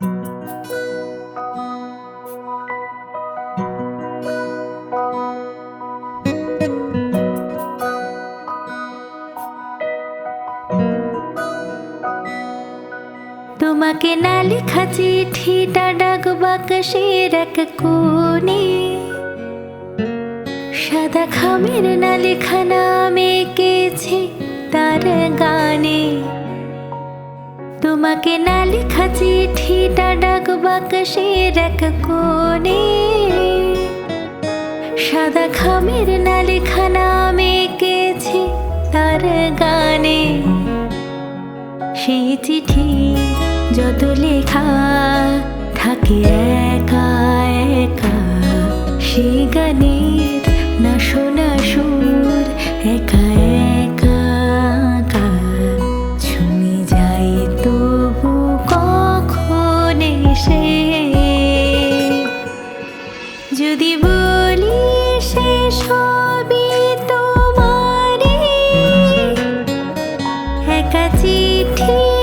তোমাকে না লেখা চিঠিটা ডাক বাক্সের এক কোণে। সাদা খামের না লেখা নাম এঁকেছে তার গানে। তোমাকে না লেখা চিঠিটা এক কোণে সাদা খামের না লেখা নাম এঁকেছে তার গানে। সেই চিঠি যত লেখা থাকে যদি বলি সে সবই তোমারে। একা চিঠি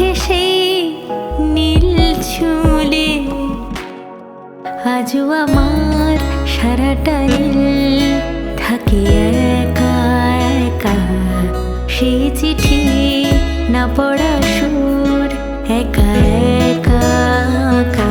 চোখে সেই নীল ছুলে আজও আমার সারাটা নীল থাকে একা একা। সেই চিঠি না পড়া সুর, একা একা একা।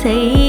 随意。